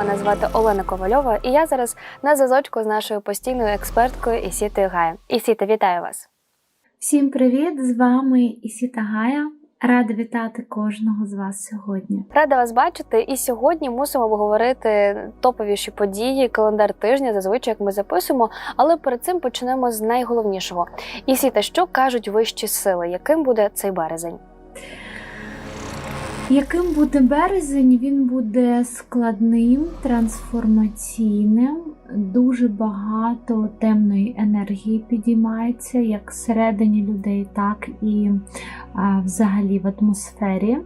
Мене звати Олена Ковальова, і я зараз на зв'язочку з нашою постійною експерткою Ісітою Гая. Ісіта, вітаю вас. Всім привіт! З вами Ісіта Гая. Рада вітати кожного з вас сьогодні. Рада вас бачити. І сьогодні мусимо обговорити топовіші події, календар тижня, зазвичай як ми записуємо. Але перед цим почнемо з найголовнішого. Ісіта, що кажуть вищі сили? Яким буде цей березень? Яким буде березень? Він буде складним, трансформаційним, дуже багато темної енергії підіймається, як всередині людей, так і а, взагалі в атмосфері.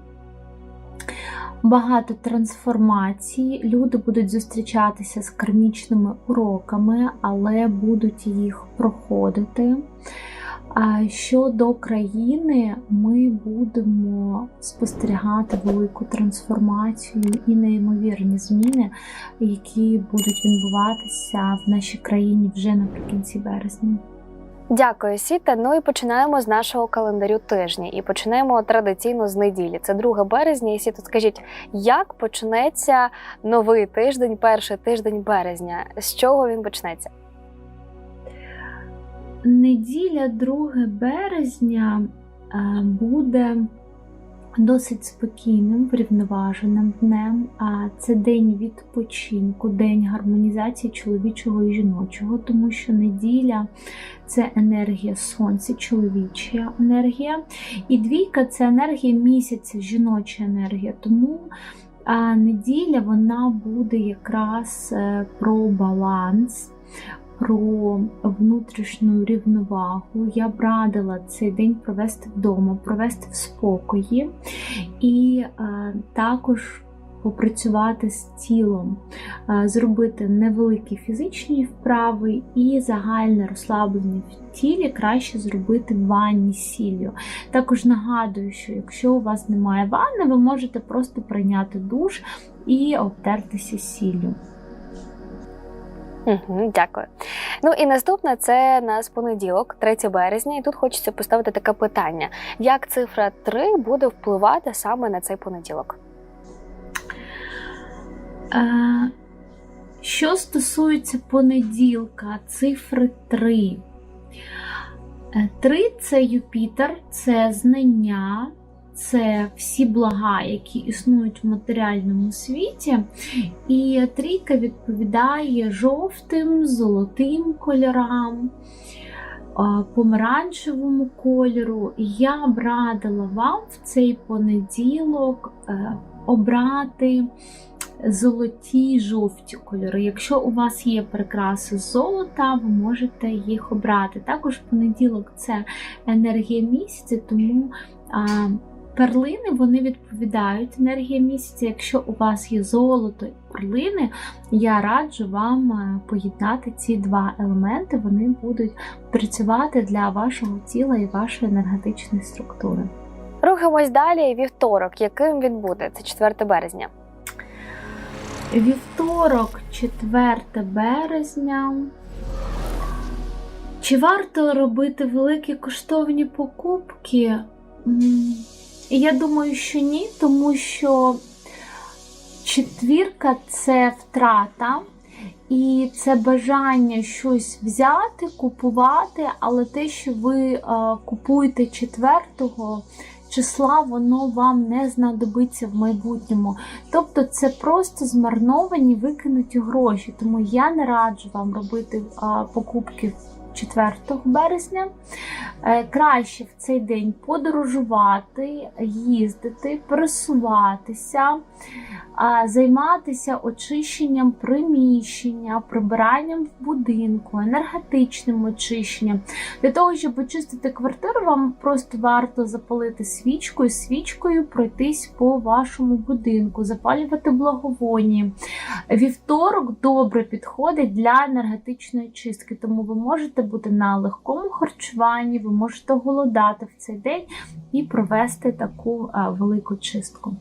Багато трансформацій. Люди будуть зустрічатися з кармічними уроками, але будуть їх проходити. А щодо країни, ми будемо спостерігати велику трансформацію і неймовірні зміни, які будуть відбуватися в нашій країні вже наприкінці березня. Дякую, Сіта. Ну і починаємо з нашого календарю тижня. І починаємо традиційно з неділі. Це 2 березня. І Сіта, скажіть, як почнеться новий тиждень, перший тиждень березня? З чого він почнеться? Неділя 2 березня е, буде досить спокійним, врівноваженим днем. Це день відпочинку, день гармонізації чоловічого і жіночого, тому що неділя це енергія сонця, чоловіча енергія. І двійка це енергія місяця, жіноча енергія. Тому а неділя вона буде якраз е, про баланс про внутрішню рівновагу. Я б радила цей день провести вдома, провести в спокої і е, також попрацювати з тілом, е, зробити невеликі фізичні вправи і загальне розслаблення в тілі краще зробити в ванні сіллю. Також нагадую, що якщо у вас немає ванни, ви можете просто прийняти душ і обтертися сіллю. Угу, Дякую. Ну і наступне це нас понеділок, 3 березня, і тут хочеться поставити таке питання: як цифра 3 буде впливати саме на цей понеділок? Е, що стосується понеділка, цифри 3. 3 – це Юпітер, це знання, це всі блага, які існують в матеріальному світі. І трійка відповідає жовтим, золотим кольорам, помаранчевому кольору. Я б радила вам в цей понеділок е, обрати. Золоті жовті кольори. Якщо у вас є прикраси золота, ви можете їх обрати. Також понеділок це енергія місяця, тому а, перлини вони відповідають енергії місяця. Якщо у вас є золото і перлини, я раджу вам е, поєднати ці два елементи, вони будуть працювати для вашого тіла і вашої енергетичної структури. Рухаємось далі. Вівторок, яким він буде? Це 4 березня. Вівторок, 4 березня. Чи варто робити великі коштовні покупки? Я думаю, що ні, тому що четвірка це втрата, і це бажання щось взяти, купувати, але те, що ви купуєте четвертого числа, воно вам не знадобиться в майбутньому. Тобто це просто змарновані викинуті гроші. Тому я не раджу вам робити покупки 4 березня. Е, краще в цей день подорожувати, їздити, пересуватися, займатися очищенням приміщення, прибиранням в будинку, енергетичним очищенням. Для того, щоб очистити квартиру, вам просто варто запалити свічкою, свічкою пройтись по вашому будинку, запалювати благовонні. Вівторок добре підходить для енергетичної чистки, тому ви можете бути на легкому харчуванні, ви можете голодати в цей день і провести таку а, велику чистку.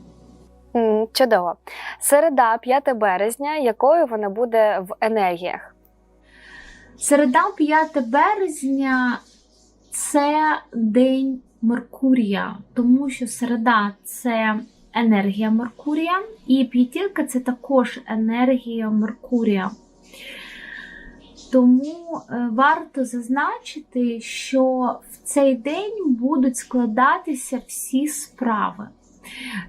Чудово. Середа, 5 березня, якою вона буде в енергіях? Середа, 5 березня це день Меркурія, тому що середа це енергія Меркурія, і п'ятірка це також енергія Меркурія. Тому е, варто зазначити, що в цей день будуть складатися всі справи.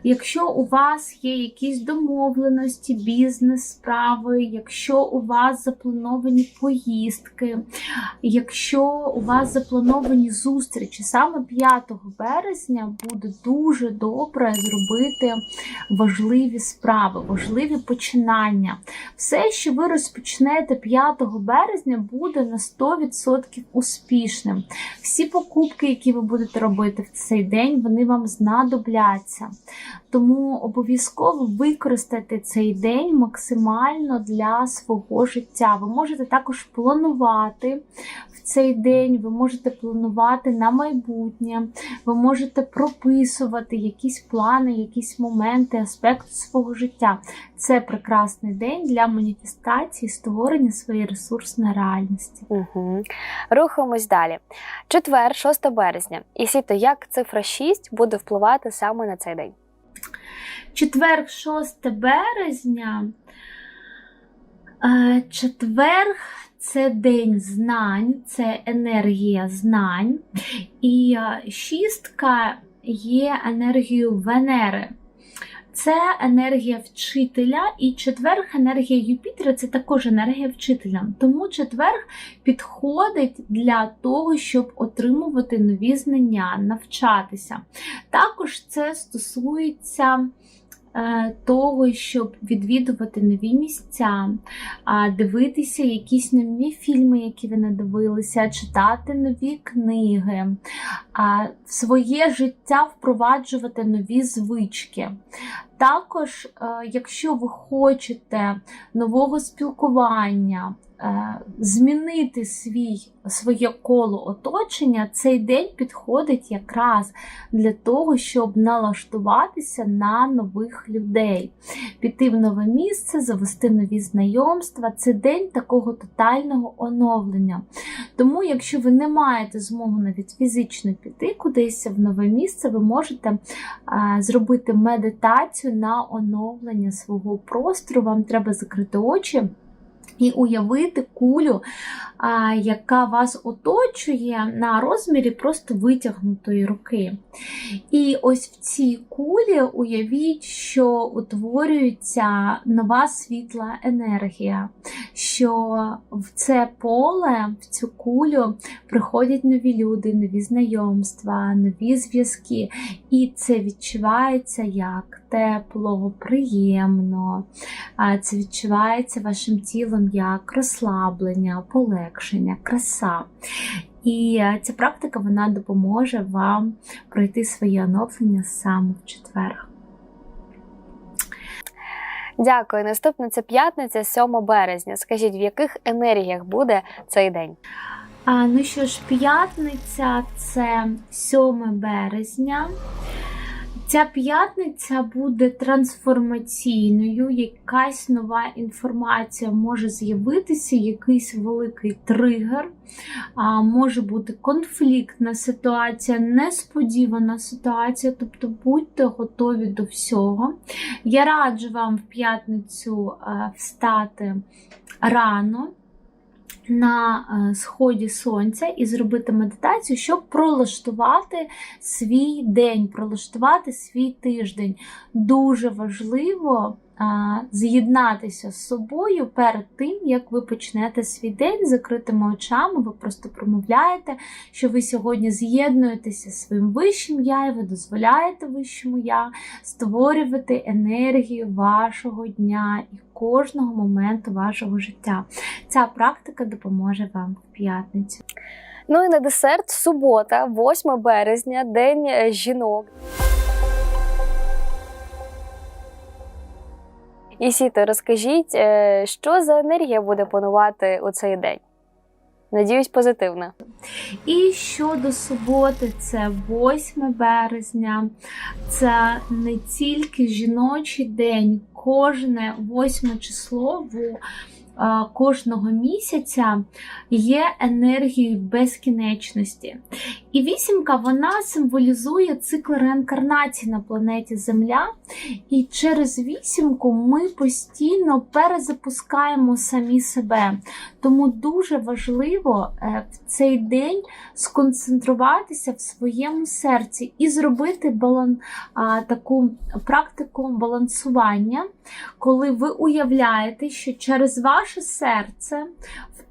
Якщо у вас є якісь домовленості, бізнес-справи, якщо у вас заплановані поїздки, якщо у вас заплановані зустрічі, саме 5 березня буде дуже добре зробити важливі справи, важливі починання. Все, що ви розпочнете 5 березня, буде на 100% успішним. Всі покупки, які ви будете робити в цей день, вони вам знадобляться. Тому обов'язково використайте цей день максимально для свого життя. Ви можете також планувати в цей день, ви можете планувати на майбутнє, ви можете прописувати якісь плани, якісь моменти, аспекти свого життя. Це прекрасний день для маніфестації, створення своєї ресурсної реальності. Угу. Рухаємось далі. Четвер, 6 березня. І сіто, як цифра 6 буде впливати саме на цей? Четверг, 6 березня. Е, Четверг це день знань, це енергія знань. І е, шістка є енергією Венери. Це енергія вчителя, і четверг енергія Юпітера це також енергія вчителя. Тому четверг підходить для того, щоб отримувати нові знання, навчатися. Також це стосується того, щоб відвідувати нові місця, дивитися якісь нові фільми, які ви надивилися, читати нові книги, в своє життя впроваджувати нові звички. Також, е, якщо ви хочете нового спілкування, е, змінити свій, своє коло оточення, цей день підходить якраз для того, щоб налаштуватися на нових людей, піти в нове місце, завести нові знайомства. Це день такого тотального оновлення. Тому, якщо ви не маєте змогу навіть фізично піти кудись в нове місце, ви можете а, зробити медитацію на оновлення свого простору. Вам треба закрити очі. І уявити кулю, яка вас оточує на розмірі просто витягнутої руки. І ось в цій кулі уявіть, що утворюється нова світла енергія, що в це поле, в цю кулю приходять нові люди, нові знайомства, нові зв'язки. І це відчувається як тепло, приємно. Це відчувається вашим тілом як розслаблення, полегшення, краса. І ця практика вона допоможе вам пройти своє оновлення саме в четвер. Дякую. Наступна це п'ятниця, 7 березня. Скажіть, в яких енергіях буде цей день? А, ну що ж, п'ятниця це 7 березня. Ця п'ятниця буде трансформаційною, якась нова інформація може з'явитися, якийсь великий тригер, а, може бути конфліктна ситуація, несподівана ситуація, тобто будьте готові до всього. Я раджу вам в п'ятницю е, встати рано на е, сході сонця і зробити медитацію, щоб пролаштувати свій день, пролаштувати свій тиждень. Дуже важливо з'єднатися з собою перед тим, як ви почнете свій день з закритими очами. Ви просто промовляєте, що ви сьогодні з'єднуєтеся зі своїм вищим я, і ви дозволяєте вищому я створювати енергію вашого дня і кожного моменту вашого життя. Ця практика допоможе вам в п'ятницю. Ну і на десерт субота, 8 березня, день е, жінок. І Сіто, розкажіть, е, що за енергія буде панувати у цей день? Надіюсь, позитивна. І щодо суботи, це 8 березня, це не тільки жіночий день, кожне 8 число в е, кожного місяця є енергією безкінечності. І вісімка вона символізує цикл реінкарнації на планеті Земля. І через вісімку ми постійно перезапускаємо самі себе. Тому дуже важливо е, в цей день сконцентруватися в своєму серці і зробити балан, таку практику балансування, коли ви уявляєте, що через ваше серце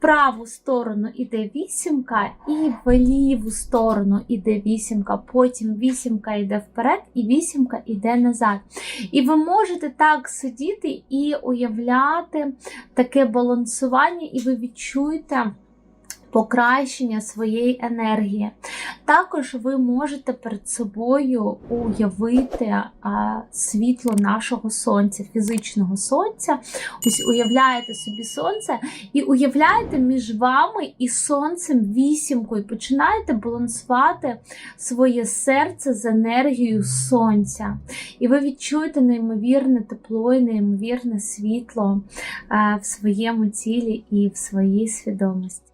праву сторону іде вісімка, і в ліву сторону іде вісімка, потім вісімка йде вперед, і вісімка йде назад. І ви можете так сидіти і уявляти таке балансування, і ви відчуєте. Покращення своєї енергії. Також ви можете перед собою уявити світло нашого сонця, фізичного сонця. Ось уявляєте собі сонце і уявляєте між вами і сонцем вісімку, і починаєте балансувати своє серце з енергією сонця. І ви відчуєте неймовірне тепло і неймовірне світло в своєму тілі і в своїй свідомості.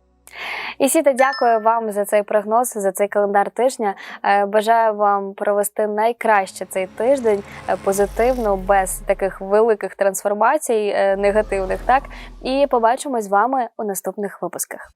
Ісіта, дякую вам за цей прогноз, за цей календар тижня. Е, Бажаю вам провести найкраще цей тиждень е, позитивно, без таких великих трансформацій е, негативних. Так і побачимось з вами у наступних випусках.